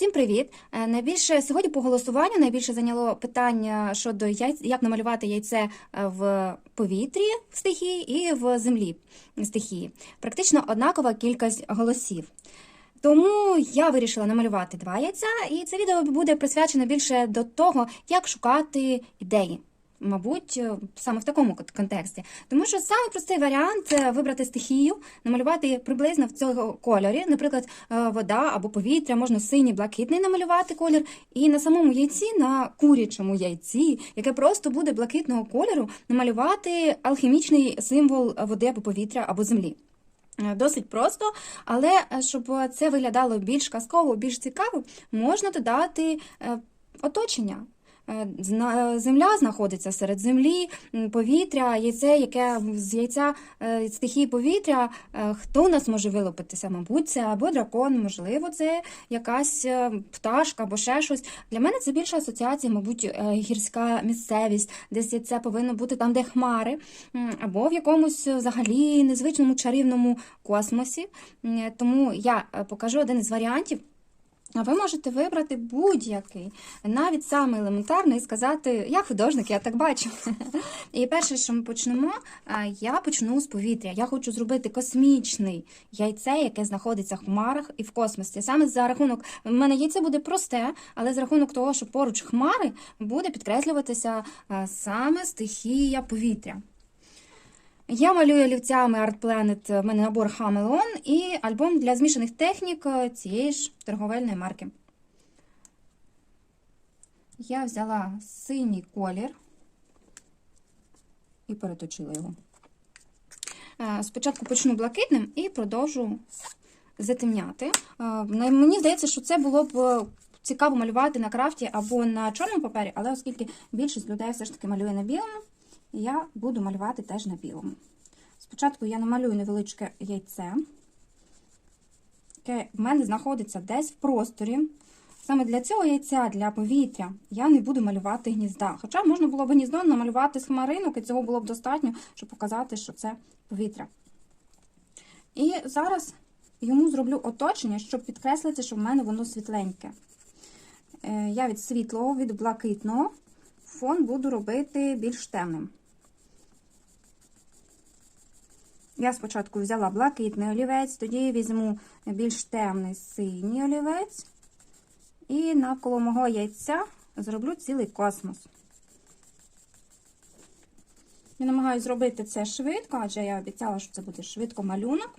Всім привіт! Е, Найбільше сьогодні по голосуванню найбільше зайняло питання щодо яйць, як намалювати яйце е, в повітрі в стихії і в землі стихії. Практично однакова кількість голосів. Тому я вирішила намалювати два яйця, і це відео буде присвячено більше до того, як шукати ідеї. Мабуть, е, саме в такому кон- контексті. Тому що самий простий варіант це вибрати стихію, намалювати приблизно в цьому кольорі, наприклад, е, вода або повітря, можна синій, блакитний намалювати колір, і на самому яйці, на курячому яйці, яке просто буде блакитного кольору, намалювати алхімічний символ води або повітря або землі. Е, Досить просто, але щоб це виглядало більш казково, більш цікаво, можна додати оточення. Е, Земля знаходиться серед землі, повітря, яйце, яке з яйця е, стихії повітря. Е, Хто нас може вилупитися? Мабуть, це або дракон, можливо, це якась пташка або ще щось. Для мене це більше асоціація, мабуть, гірська місцевість, десь яйце повинно бути там, де хмари, або в якомусь взагалі незвичному чарівному космосі. Тому я покажу один із варіантів. А ви можете вибрати будь-який, навіть самий елементарний, і сказати, я художник, я так бачу. І перше, що ми почнемо, я почну з повітря. Я хочу зробити космічний яйце, яке знаходиться в хмарах і в космосі. Саме за рахунок, в мене яйце буде просте, але за рахунок того, що поруч хмари, буде підкреслюватися саме стихія повітря. Я малюю олівцями Art Planet, в мене набор Хамелеон і альбом для змішаних технік е, цієї ж торговельної марки. Я взяла синій колір і переточила його. Е, Спочатку почну блакитним і продовжу затемняти. Е, Мені здається, що це було б е, цікаво малювати на крафті або на чорному папері, але оскільки більшість людей все ж таки малює на білому, я буду малювати теж на білому. Спочатку я намалюю невеличке яйце, яке в мене знаходиться десь в просторі. Саме для цього яйця, для повітря, я не буду малювати гнізда. Хоча можна було б гніздо намалювати з хмаринок, і цього було б достатньо, щоб показати, що це повітря. І зараз йому зроблю оточення, щоб підкреслити, що в мене воно світленьке. Е, Я від світлого, від блакитного фон буду робити більш темним. Я спочатку взяла блакитний олівець, тоді візьму більш темний синій олівець. І навколо мого яйця зроблю цілий космос. Я намагаюся зробити це швидко, адже я обіцяла, що це буде швидко малюнок.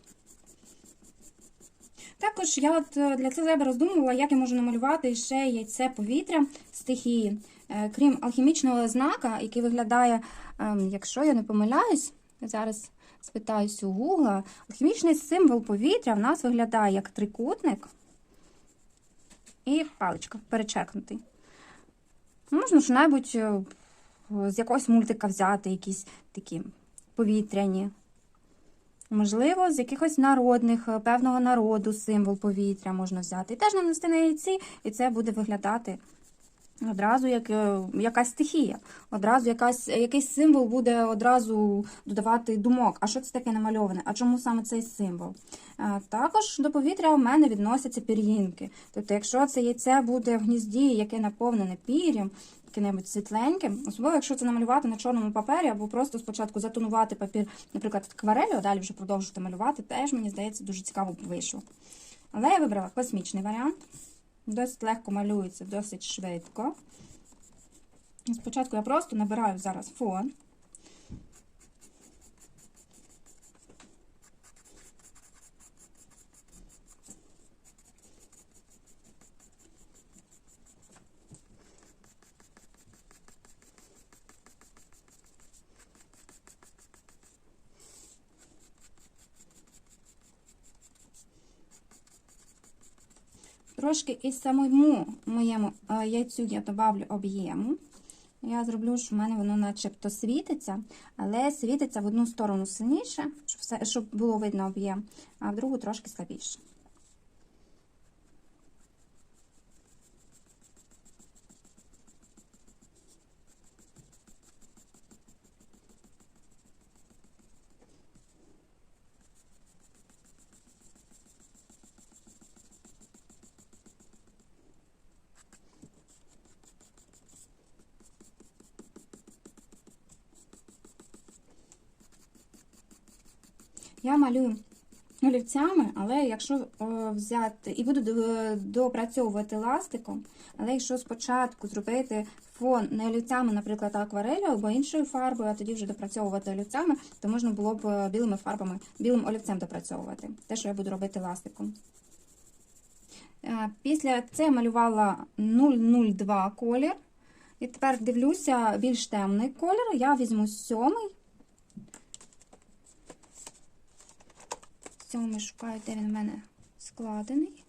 Також я от е, для себе роздумувала, як я можу намалювати ще яйце повітря стихії. Е, Крім алхімічного знака, який виглядає, ем, якщо я не помиляюсь, зараз спитаюсь у Гугла, алхімічний символ повітря в нас виглядає як трикутник і паличка перечекнутий. Можна що-небудь е, з якогось мультика взяти, якісь такі повітряні. Можливо, з якихось народних, е, певного народу символ повітря можна взяти. І теж нанести на яйці, і це буде виглядати одразу як е, якась стихія. Одразу якась, якийсь символ буде одразу додавати думок. А що це таке намальоване? А чому саме цей символ? Е, Також до повітря у мене відносяться пір'їнки. Тобто, якщо це яйце буде в гнізді, яке наповнене пір'ям, яке-небудь світленьким, особливо, якщо це намалювати на чорному папері, або просто спочатку затонувати папір, наприклад, акварелью, а далі вже продовжувати малювати, теж, мені здається, дуже цікаво вийшло. Але я вибрала космічний варіант. Досить легко малюється, досить швидко. Спочатку я просто набираю зараз фон. Трошки із самому моєму е, яйцю я добавлю об'єму. Я зроблю, що в мене воно начебто світиться, але світиться в одну сторону сильніше, щоб, все, щоб було видно об'єм, а в другу трошки слабіше. Я малюю олівцями, але якщо е, взяти і буду допрацьовувати ластиком, але якщо спочатку зробити фон не олівцями, наприклад, акварелью або іншою фарбою, а тоді вже допрацьовувати олівцями, то можна було б е, білими фарбами, білим олівцем допрацьовувати. Те, що я буду робити ластиком. Е, Після це я малювала 002 колір. І тепер дивлюся більш темний колір. Я візьму сьомий. Сьомий шукаю, де він у мене складений.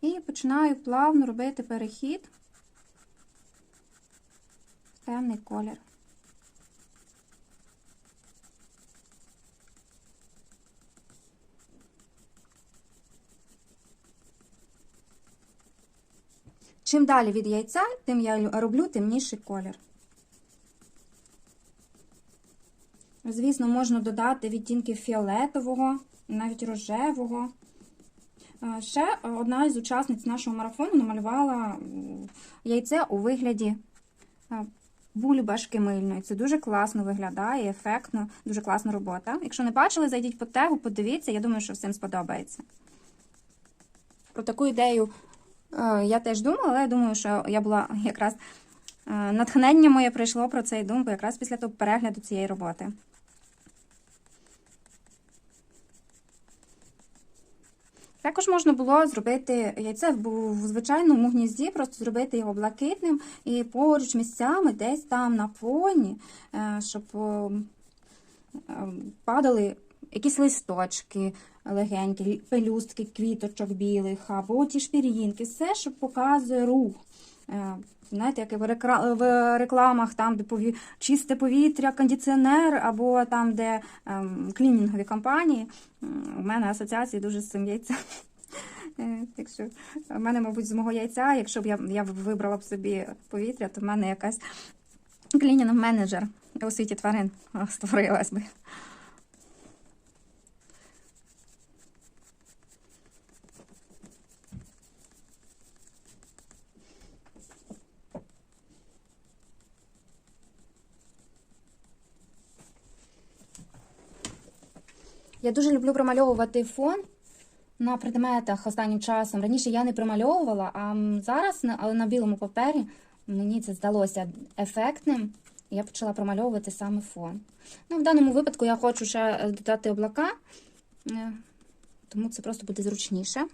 І починаю плавно робити перехід в темний колір. Чим далі від яйця, тим я роблю темніший колір. Звісно, можна додати відтінки фіолетового, навіть рожевого. Ще одна із учасниць нашого марафону намалювала яйце у вигляді а, бульбашки мильної. Це дуже класно виглядає, ефектно, дуже класна робота. Якщо не бачили, зайдіть по тегу, подивіться, я думаю, що всім сподобається. Про таку ідею е, я теж думала, але я думаю, що я була якраз е, натхнення моє прийшло про цей думку якраз після того перегляду цієї роботи. Також можна було зробити яйце в звичайному гнізді, просто зробити його блакитним і поруч місцями, десь там на фоні, е, щоб е, падали якісь листочки легенькі, пелюстки квіточок білих, або ті шпір'їнки, все, що показує рух. Е, Знаєте, як і в рекламах, там, де пові... чисте повітря, кондиціонер, або там, де ем, клінінгові компанії. У мене асоціації дуже з цим яйцем. Е, Так що в мене, мабуть, з мого яйця, якщо б я, я вибрала б собі повітря, то в мене якась клінінг-менеджер у світі тварин створилась би. Я дуже люблю промальовувати фон на предметах останнім часом. Раніше я не промальовувала, а зараз, але на білому папері, мені це здалося ефектним. Я почала промальовувати саме фон. Ну, в даному випадку я хочу ще е, додати облака, е, тому це просто буде зручніше.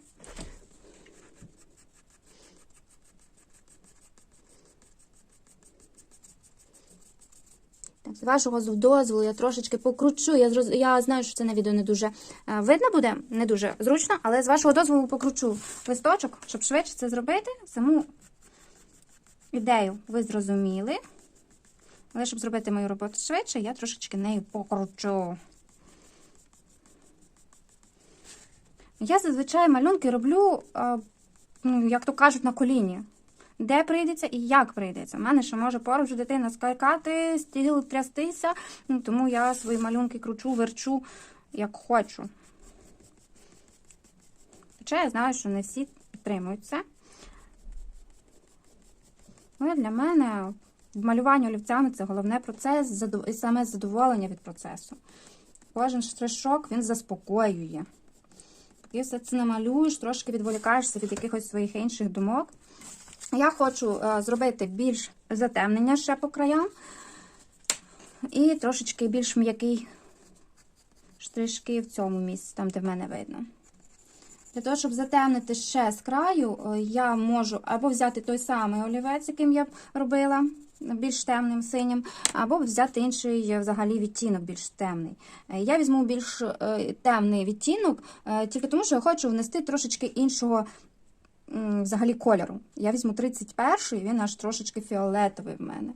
З вашого дозволу я трошечки покручу. Я, зроз... я знаю, що це на відео не дуже е, видно буде, не дуже зручно, але з вашого дозволу покручу листочок, щоб швидше це зробити. Саму ідею ви зрозуміли. Але щоб зробити мою роботу швидше, я трошечки нею покручу. Я зазвичай малюнки роблю, е, ну, як то кажуть, на коліні. Де прийдеться і як прийдеться. У мене ще може поруч дитина скакати, стіл трястися, ну, тому я свої малюнки кручу, верчу, як хочу. Хоча я знаю, що не всі підтримують це. Але для мене малювання олівцями це головне процес і саме задоволення від процесу. Кожен штришок він заспокоює. Поки все це намалюєш, трошки відволікаєшся від якихось своїх інших думок. Я хочу е, зробити більш затемнення ще по краям. І трошечки більш м'який штришки в цьому місці, там, де в мене видно. Для того, щоб затемнити ще з краю, е, я можу або взяти той самий олівець, яким я робила, більш темним синім, або взяти інший е, взагалі відтінок більш темний. Я візьму більш темний відтінок, тільки тому, що я хочу внести трошечки іншого взагалі кольору. Я візьму 31-й, він аж трошечки фіолетовий в мене.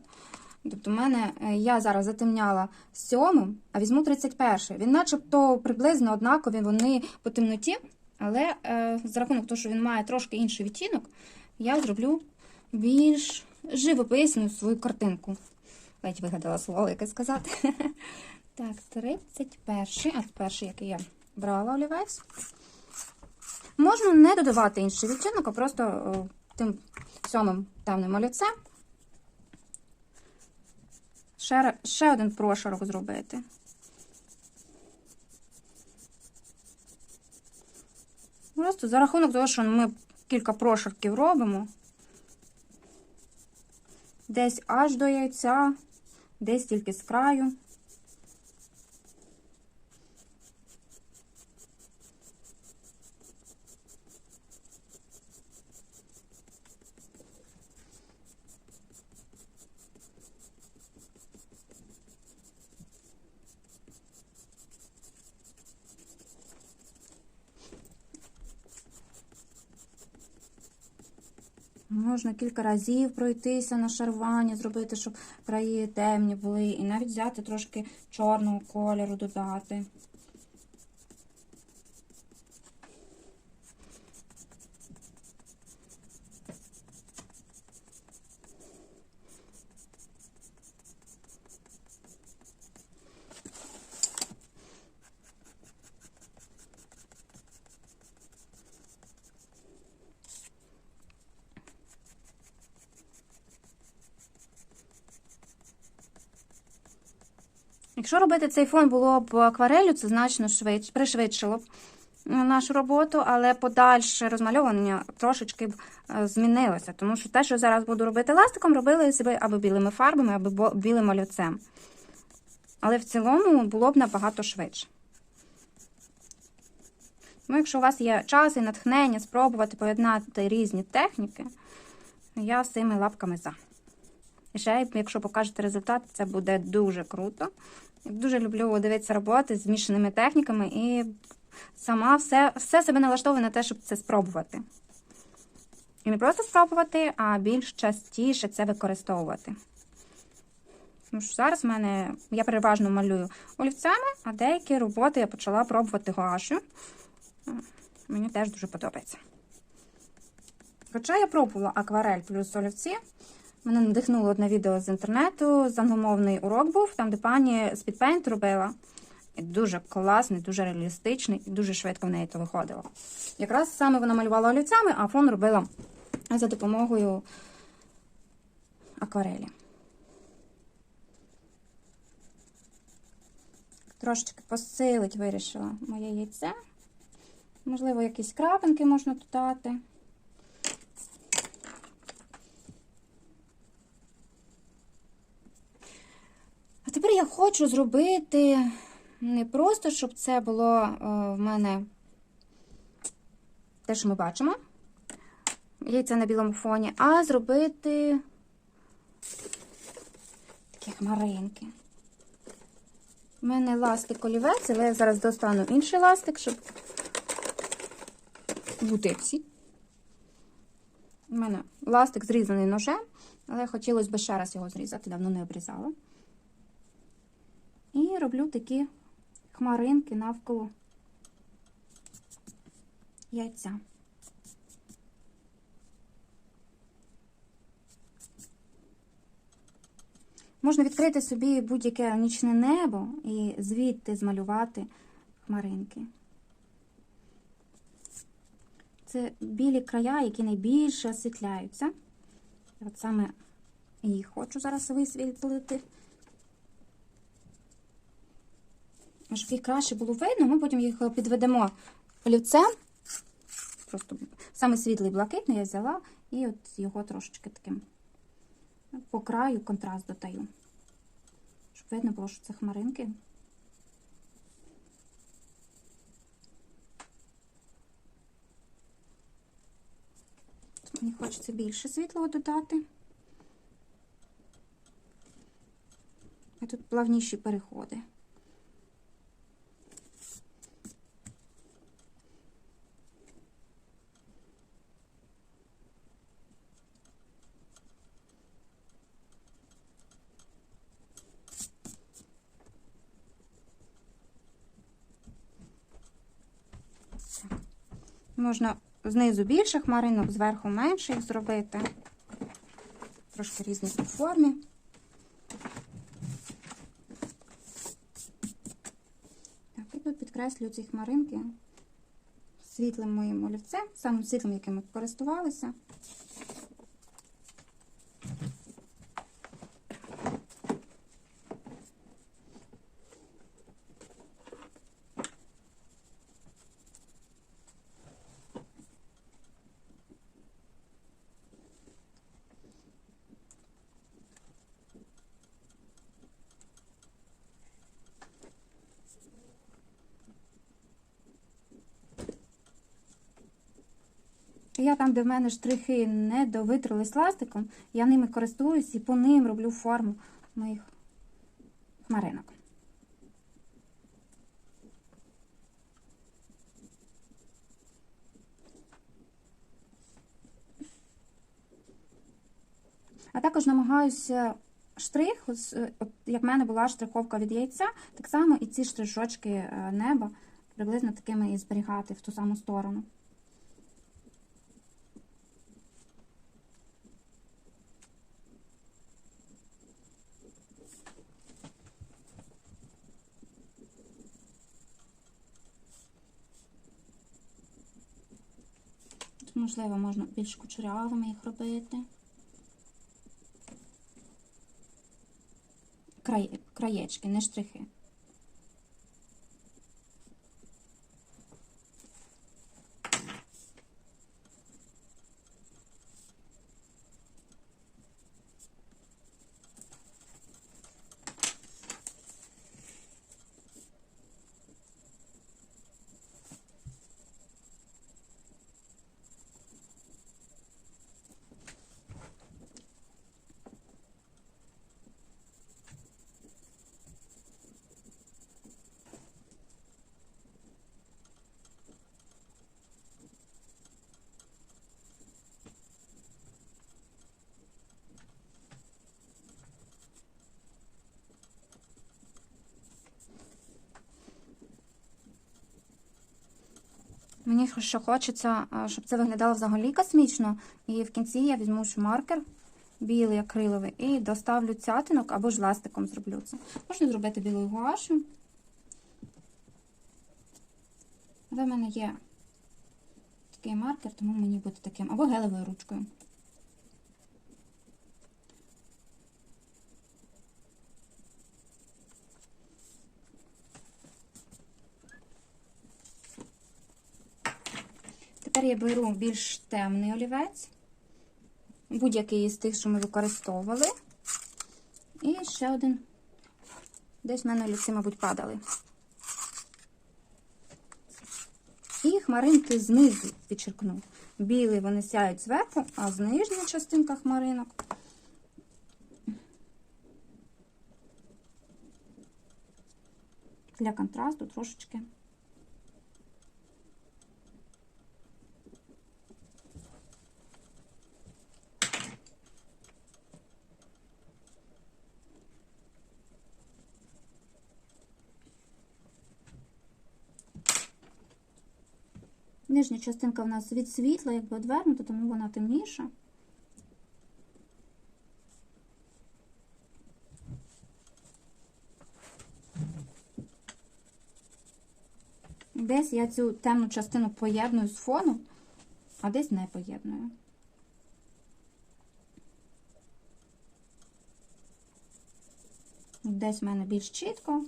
Тобто, в мене е, я зараз затемняла сьомим, а візьму 31-й. Він начебто приблизно однакові вони по темноті, але е, за рахунок того, що він має трошки інший відтінок, я зроблю більш живописну свою картинку. Ледь вигадала слово, яке сказати. Так, 31-й, а перший, який я брала олівець. Можна не додавати інший відтінок, а просто о, тим сьомим темним олівцем ще, ще один прошарок зробити. Просто за рахунок того, що ми кілька прошарків робимо. Десь аж до яйця, десь тільки з краю. Можна кілька разів пройтися на шаруванні, зробити, щоб краї темні були, і навіть взяти трошки чорного кольору додати. Якщо робити цей фон було б акварелью, це значно швидше, пришвидшило б е, нашу роботу, але подальше розмальовування трошечки б е, змінилося. Тому що те, що зараз буду робити ластиком, робили себе або білими фарбами, або білим олівцем. Але в цілому було б набагато швидше. Ну, якщо у вас є час і натхнення спробувати поєднати різні техніки, я з цими лапками за. І ще, якщо покажете результат, це буде дуже круто. Дуже люблю дивитися роботи з змішаними техніками і сама все, все себе налаштовую на те, щоб це спробувати. І не просто спробувати, а більш частіше це використовувати. Тому що зараз в мене я переважно малюю олівцями, а деякі роботи я почала пробувати гуашю. Мені теж дуже подобається. Хоча я пробувала акварель плюс олівці, Мене надихнуло одне відео з інтернету, з англомовний урок був, там, де пані спідпейнт робила. І дуже класний, дуже реалістичний, і дуже швидко в неї то виходило. Якраз саме вона малювала олівцями, а фон робила за допомогою акварелі. Трошечки посилить вирішила моє яйце. Можливо, якісь крапинки можна додати. Я хочу зробити не просто, щоб це було е, в мене те, що ми бачимо, яйця на білому фоні, а зробити такі хмаринки. У мене ластик олівець, але я зараз достану інший ластик, щоб бути всі. У мене ластик зрізаний ножем, але хотілося б ще раз його зрізати, давно не обрізала. І роблю такі хмаринки навколо яйця. Можна відкрити собі будь-яке нічне небо і звідти змалювати хмаринки. Це білі края, які найбільше освітляються. От саме їх хочу зараз висвітлити. Щоб їх краще було видно, ми потім їх підведемо олівцем. Просто саме світлий блакитний я взяла і от його трошечки таким по краю контраст додаю. Щоб видно було, що це хмаринки. Мені хочеться більше світлого додати. А тут плавніші переходи. Можна знизу більше хмаринок, зверху менше їх зробити. Трошки різні формі. Так, і тут підкреслюю ці хмаринки світлим моїм олівцем, самим світлим, яким ми користувалися. Я там, де в мене штрихи не довитрились ластиком, я ними користуюсь і по ним роблю форму моїх хмаринок. А також намагаюся штрих, е, як в мене була штриховка від яйця, так само і ці штришочки е, неба приблизно такими і зберігати в ту саму сторону. Тут, можливо, можна більш кучерявими їх робити. Краєчки, не штрихи. Мені ще хочеться, щоб це виглядало взагалі космічно. І в кінці я візьму маркер білий акриловий і доставлю цятинок або ж ластиком зроблю це. Можна зробити білою гуашю. Але в мене є такий маркер, тому мені буде таким. Або гелевою ручкою. Я беру більш темний олівець, будь-який із тих, що ми використовували. І ще один. Десь в мене олівці, мабуть, падали. І хмаринки знизу підчеркну. Білий вони сяють зверху, а з нижня частинка хмаринок. Для контрасту трошечки. Нижня частинка в нас від світла, якби одвернута, тому вона темніша. Десь я цю темну частину поєдную з фоном, а десь не поєдную. Десь в мене більш чітко,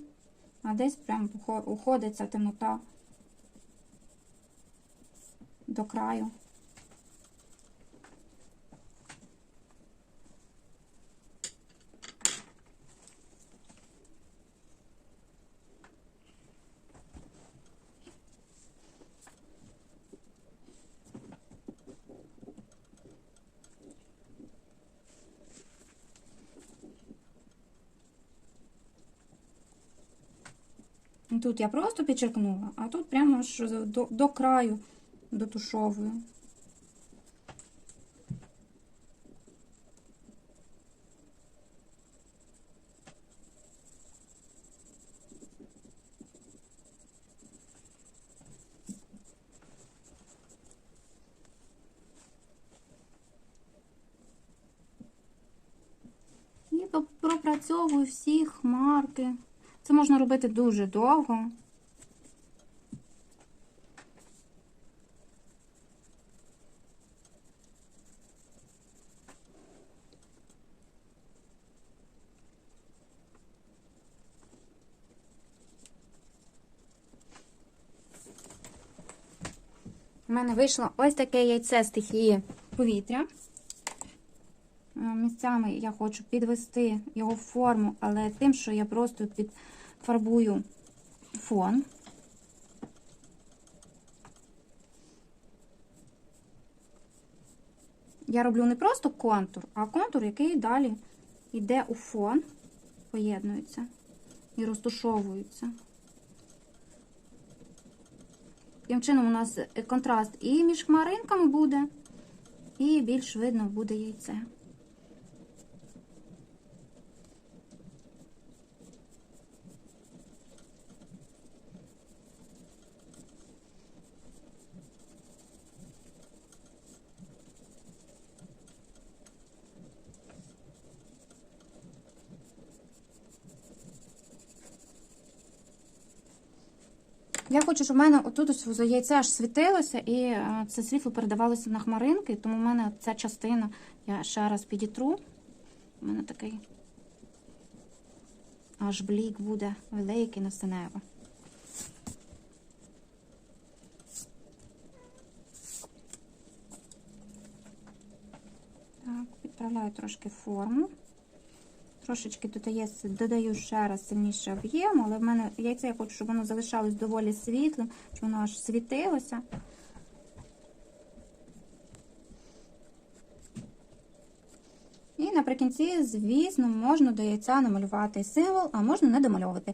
а десь прям уходить ця темнота до краю. Тут я просто підчеркнула, а тут прямо ж до, до краю дотушовую. Пропрацьовую всі хмарки. Це можна робити дуже довго. У мене вийшло ось таке яйце стихії повітря. Е, Місцями я хочу підвести його форму, але тим, що я просто підфарбую фон. Я роблю не просто контур, а контур, який далі йде у фон, поєднується і розтушовується. Таким чином у нас контраст і між хмаринками буде, і більш видно буде яйце. Я хочу, щоб мене отут ось яйце аж світилося, і е, це світло передавалося на хмаринки, тому в мене ця частина я ще раз підітру. У мене такий аж блік буде великий на все. Так, підправляю трошки форму. Трошечки додає, додаю ще раз сильніше об'єм, але в мене яйце я хочу, щоб воно залишалось доволі світлим, щоб воно аж світилося. І наприкінці, звісно, можна до яйця намалювати символ, а можна не домальовувати.